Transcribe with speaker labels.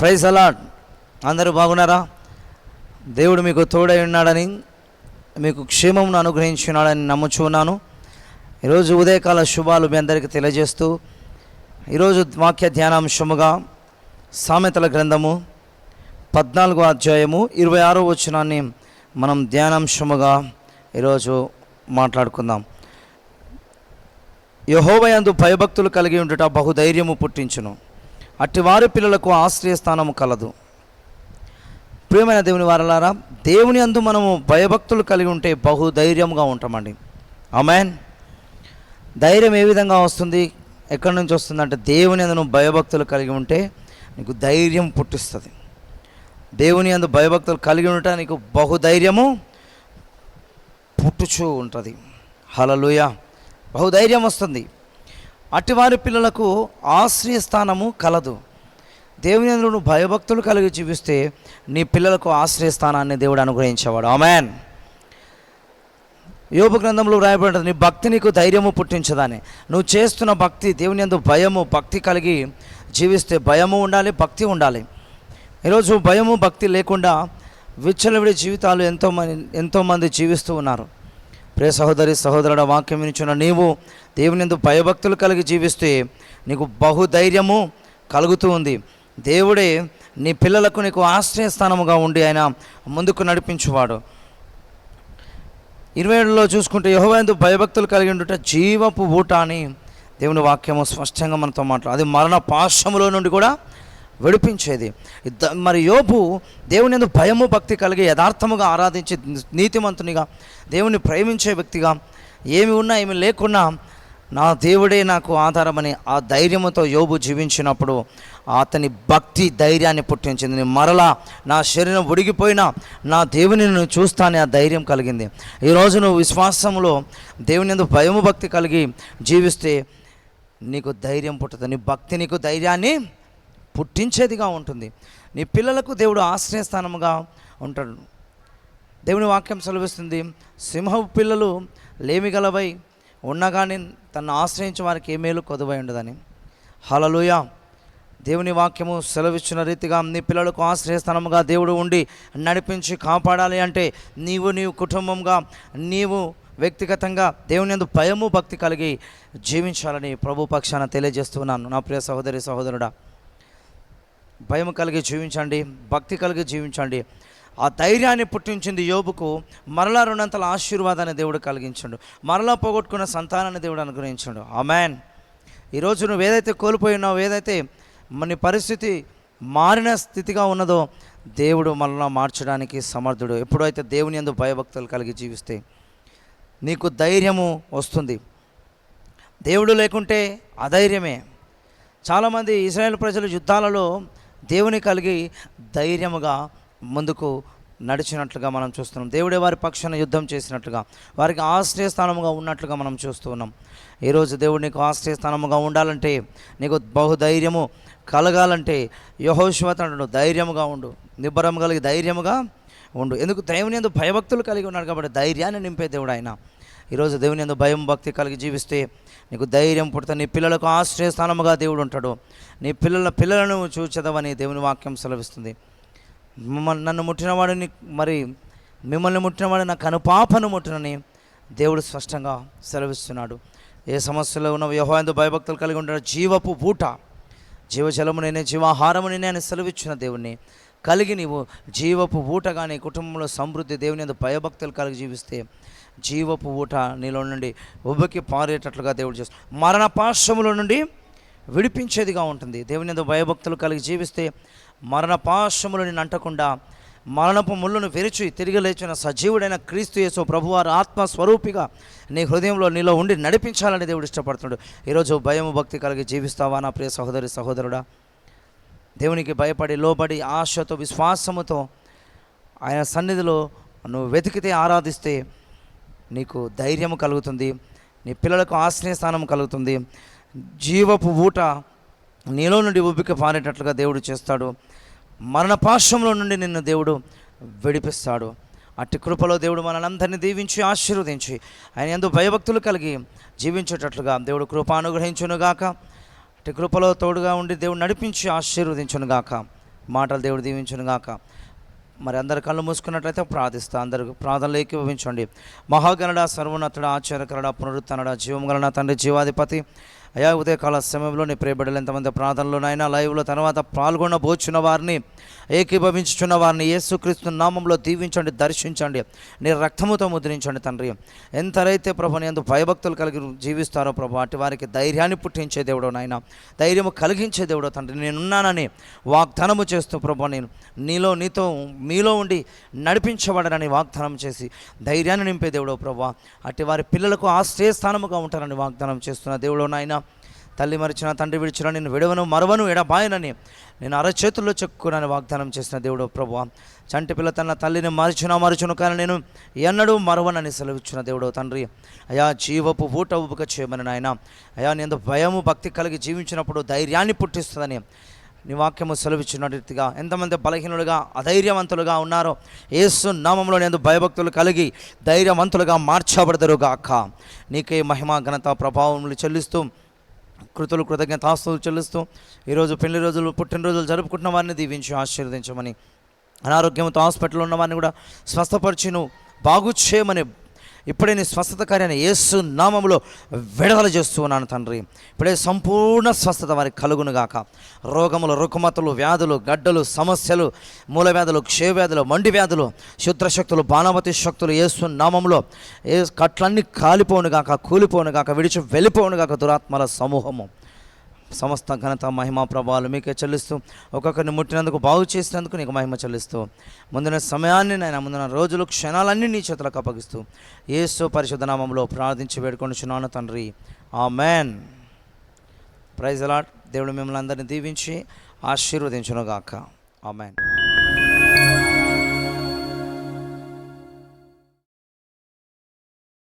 Speaker 1: Praise అలాడ్ అందరూ బాగున్నారా? దేవుడు మీకు తోడై ఉన్నాడని మీకు క్షేమమును అనుగ్రహించున్నాడని నమ్ముచున్నాను ఈరోజు ఉదయకాల శుభాలు మీ అందరికీ తెలియజేస్తూ ఈరోజు వాక్య ధ్యానాంశముగా సామెతల గ్రంథము పద్నాలుగో అధ్యాయము ఇరవై ఆరో వచనాన్ని మనం ధ్యానాంశముగా ఈరోజు మాట్లాడుకుందాం. యహోవయందు భయభక్తులు కలిగి ఉండుట బహుధైర్యము పుట్టించును. అట్టి వారి పిల్లలకు ఆశ్రయ స్థానము కలదు. ప్రియమైన దేవుని వారలారా దేవుని అందు మనము భయభక్తులు కలిగి ఉంటే బహు ధైర్యంగా ఉంటామండి. అమెన్ ధైర్యం ఏ విధంగా వస్తుంది? ఎక్కడి నుంచి వస్తుందంటే దేవుని అందు నువ్వు భయభక్తులు కలిగి ఉంటే నీకు ధైర్యం పుట్టిస్తుంది. దేవుని అందు భయభక్తులు కలిగి ఉంటే నీకు బహుధైర్యము పుట్టుచూ ఉంటుంది. హలలుయ బహుధైర్యం వస్తుంది. అటివారి పిల్లలకు ఆశ్రయ స్థానము కలదు. దేవుని యందు నువ్వు భయభక్తులు కలిగి జీవిస్తే నీ పిల్లలకు ఆశ్రయ స్థానాన్ని దేవుడు అనుగ్రహించేవాడు. ఆమెన్. యోగ గ్రంథంలో రాయబడి నీ భక్తి నీకు ధైర్యము పుట్టించదని. నువ్వు చేస్తున్న భక్తి దేవుని యందు భయము భక్తి కలిగి జీవిస్తే భయము ఉండాలి భక్తి ఉండాలి. ఈరోజు భయము భక్తి లేకుండా విచ్చలవిడి జీవితాలు ఎంతోమంది ఎంతోమంది జీవిస్తూ ఉన్నారు. ప్రియ సహోదరి సహోదరుడ వాక్యం వినిచున్న నీవు దేవుని ఎందు భయభక్తులు కలిగి జీవిస్తే నీకు బహుధైర్యము కలుగుతూ ఉంది. దేవుడే నీ పిల్లలకు నీకు ఆశ్రయస్థానముగా ఉండి ఆయన ముందుకు నడిపించువాడు. ఇరవై ఏడులో చూసుకుంటే యహోవేందు భయభక్తులు కలిగి ఉండుట జీవపు ఊట అని దేవుని వాక్యము స్పష్టంగా మనతో మాట్లాడు అది మరణ పాశములో నుండి కూడా విడిపించేది. మరి యోపు దేవుని ఎందు భయము భక్తి కలిగి యథార్థముగా ఆరాధించి నీతిమంతునిగా దేవుని ప్రేమించే వ్యక్తిగా ఏమి ఉన్నా ఏమి లేకున్నా నా దేవుడే నాకు ఆధారమని ఆ ధైర్యముతో యోబు జీవించినప్పుడు అతని భక్తి ధైర్యాన్ని పుట్టించింది. మరలా నా శరీరం ఉడిగిపోయినా నా దేవుని నేను చూస్తానే ఆ ధైర్యం కలిగింది. ఈరోజు నువ్వు విశ్వాసంలో దేవుని ఎందుకు భయము భక్తి కలిగి జీవిస్తే నీకు ధైర్యం పుట్టుతుంది. నీ భక్తి నీకు ధైర్యాన్ని పుట్టించేదిగా ఉంటుంది. నీ పిల్లలకు దేవుడు ఆశ్రయస్థానముగా ఉంటాడు. దేవుని వాక్యం సెలవిస్తుంది. సింహపు పిల్లలు లేమిగలవై ఉన్నా కానీ తను ఆశ్రయించిన వారికి ఏ మేలు కొదువై ఉండదని. హలలుయ దేవుని వాక్యము సెలవిచ్చిన రీతిగా నీ పిల్లలకు ఆశ్రయస్థానముగా దేవుడు ఉండి నడిపించి కాపాడాలి అంటే నీవు నీవు కుటుంబంగా నీవు వ్యక్తిగతంగా దేవుని ఎందు భయము భక్తి కలిగి జీవించాలని ప్రభు పక్షాన తెలియజేస్తున్నాను. నా ప్రియ సహోదరి సహోదరుడా భయం కలిగి జీవించండి భక్తి కలిగి జీవించండి. ఆ ధైర్యాన్ని పుట్టించింది యోబుకు మరలా రెండంతల ఆశీర్వాదాన్ని దేవుడు కలిగించండు. మరలా పోగొట్టుకున్న సంతానాన్ని దేవుడు అనుగ్రహించండు. మ్యాన్ ఈరోజు నువ్వు ఏదైతే కోల్పోయినావు ఏదైతే మన పరిస్థితి మారిన స్థితిగా ఉన్నదో దేవుడు మరలా మార్చడానికి సమర్థుడు. ఎప్పుడైతే దేవుని యందు భయభక్తులు కలిగి జీవిస్తే నీకు ధైర్యము వస్తుంది. దేవుడు లేకుంటే అధైర్యమే. చాలామంది ఇజ్రాయేల్ ప్రజలు యుద్ధాలలో దేవుని కలిగి ధైర్యముగా ముందుకు నడిచినట్లుగా మనం చూస్తున్నాం. దేవుడే వారి పక్షాన యుద్ధం చేసినట్లుగా వారికి ఆశ్రయస్థానముగా ఉన్నట్లుగా మనం చూస్తూ ఉన్నాం. ఈరోజు దేవుడు నీకు ఆశ్రయస్థానముగా ఉండాలంటే నీకు బహుధైర్యము కలగాలంటే యహోశ్వతనుడు ధైర్యముగా ఉండు. నిబ్బరం కలిగి ధైర్యముగా ఉండు. ఎందుకు? దేవుని ఎందు భయభక్తులు కలిగి ఉన్నాడు కాబట్టి ధైర్యాన్ని నింపే దేవుడు ఆయన. ఈరోజు దేవుని ఎందు భయం భక్తి కలిగి జీవిస్తే నీకు ధైర్యం పుడుతుంది నీ పిల్లలకు ఆశ్రయస్థానముగా దేవుడు ఉంటాడు. నీ పిల్లల పిల్లలను చూచదవని దేవుని వాక్యం సెలవిస్తుంది. నన్ను ముట్టినవాడిని మరి మిమ్మల్ని ముట్టినవాడు నా కనుపాపను ముట్టనని దేవుడు స్పష్టంగా సెలవిస్తున్నాడు. ఏ సమస్యలో ఉన్న వ్యవహారంతో భయభక్తులు కలిగి ఉంటాడు జీవపు పూట జీవజలము నేనే జీవాహారము నేనే అని సెలవిచ్చిన దేవుణ్ణి. కలిగి నీవు జీవపు ఊట కానీ కుటుంబంలో సమృద్ధి దేవుని యందు భయభక్తులు కలిగి జీవిస్తే జీవపు ఊట నీలో నుండి ఉబ్బకి పారేటట్లుగా దేవుడు చేస్తాడు మరణ పాశముల నుండి విడిపించేదిగా ఉంటుంది. దేవుని యందు భయభక్తులు కలిగి జీవిస్తే మరణపాశములు నిన్ను అంటకుండా మరణపు ముళ్ళును విరిచి తిరిగి లేచిన సజీవుడైన క్రీస్తు యేసు ప్రభువారు ఆత్మ స్వరూపిగా నీ హృదయంలో నీలో ఉండి నడిపించాలని దేవుడు ఇష్టపడుతున్నాడు. ఈరోజు భయము భక్తి కలిగి జీవిస్తావా నా ప్రియ సహోదరి సహోదరుడా? దేవునికి భయపడి లోబడి ఆశతో విశ్వాసముతో ఆయన సన్నిధిలో నువ్వు వెతికితే ఆరాధిస్తే నీకు ధైర్యము కలుగుతుంది. నీ పిల్లలకు ఆశ్రయ స్థానం కలుగుతుంది. జీవపు ఊట నీలో నుండి ఉబ్బికి పారేటట్లుగా దేవుడు చేస్తాడు. మరణపాశంలో నుండి నిన్ను దేవుడు విడిపిస్తాడు. అట్టి కృపలో దేవుడు మనందరినీ దీవించి ఆశీర్వదించి ఆయన ఎందు భయభక్తులు కలిగి జీవించేటట్లుగా దేవుడు కృప అనుగ్రహించునుగాక అట్టి కృపలో తోడుగా ఉండి దేవుడు నడిపించి ఆశీర్వదించునుగాక మాటలు దేవుడు దీవించునుగాక మరి అందరు కళ్ళు మూసుకున్నట్లయితే ప్రార్థిస్తా. అందరు ప్రార్థనలు ఏకీభవించండి. మహాగణడ సర్వోన్నతుడ ఆచార్యకరడ పునరుత్తనడ జీవం గలన తండ్రి జీవాధిపతి అయా ఉదయకాల సమయంలో నీ ప్రియబిడ్డలు ఎంతమంది ప్రార్థనలోనైనా లైవ్లో తర్వాత పాల్గొనబోచున్న వారిని ఏకీభవించుచున్న వారిని యేసుక్రీస్తు నామంలో దీవించండి దర్శించండి నీ రక్తముతో ముద్రించండి తండ్రి. ఎంతరైతే ప్రభు ఎందు భయభక్తులు కలిగి జీవిస్తారో ప్రభు అటు వారికి ధైర్యాన్ని పుట్టించే దేవుడో నాయన ధైర్యము కలిగించే దేవుడో తండ్రి. నేనున్నానని వాగ్దానము చేస్తూ ప్రభు నేను నీలో నీతో మీలో ఉండి నడిపించబడనని వాగ్దానం చేసి ధైర్యాన్ని నింపే దేవుడో ప్రభు అటు వారి పిల్లలకు ఆశ్రయస్థానముగా ఉంటారని వాగ్దానం చేస్తున్న దేవుడు నాయన తల్లి మరిచిన తండ్రి విడిచిన నేను విడవను మరవను ఎడబాయనని నేను అరచేతుల్లో చెక్కునని వాగ్దానం చేసిన దేవుడు ప్రభు. చంటి పిల్ల తన తల్లిని మరిచిన మరచును కానీ నేను ఎన్నడూ మరవనని సెలవిచ్చిన దేవుడు తండ్రి. అయా జీవపు ఊట ఉబుక చేయమని నాయన. అయా నేను భయము భక్తి కలిగి జీవించినప్పుడు ధైర్యాన్ని పుట్టిస్తుందని నీ వాక్యము సెలవిచ్చిన రీతిగా ఎంతమంది బలహీనులుగా అధైర్యవంతులుగా ఉన్నారో ఏసు నామంలో నేను భయభక్తులు కలిగి ధైర్యవంతులుగా మార్చబడదరుగాక. నీకే మహిమ ఘనత ప్రభావములు చెల్లిస్తూ కృతులు కృతజ్ఞతాస్తులు చెల్లిస్తూ ఈరోజు పెళ్ళి రోజులు పుట్టినరోజులు జరుపుకుంటున్న వారిని దీవించి ఆశీర్వదించమని అనారోగ్యంతో హాస్పిటల్ ఉన్న వారిని కూడా స్వస్థపరిచి నువ్వు బాగు చేయమని ఇప్పుడే నీ స్వస్థత కార్యాన్ని యేసు నామములో విడుదల చేస్తూ ఉన్నాను తండ్రి. ఇప్పుడే సంపూర్ణ స్వస్థత వారికి కలుగునుగాక రోగములు రుకుమతలు వ్యాధులు గడ్డలు సమస్యలు మూల వ్యాధులు క్షయవ్యాధులు మండి వ్యాధులు శుద్రశక్తులు బాణవతి శక్తులు యేసు నామంలో ఏ కట్లన్నీ కాలిపోనుగాక కూలిపోనుగాక విడిచి వెళ్ళిపోనుగాక దురాత్మల సమూహము. సమస్త ఘనత మహిమ ప్రభావాలు మీకే చెల్లిస్తూ ఒక్కొక్కరిని ముట్టినందుకు బాగు చేసినందుకు నీకు మహిమ చెల్లిస్తూ ముందున సమయాన్ని నేను ముందున రోజులు క్షణాలన్నీ నీ చేతులకు అప్పగిస్తూ ఏసు పరిశుద్ధ నామంలో ప్రార్థించి వేడుకొనిచున్నాను తండ్రి. ఆ మ్యాన్ ప్రైజ్ అలాట్ దేవుడు మిమ్మల్ని అందరినీ దీవించి ఆశీర్వదించునుగాక. ఆ మ్యాన్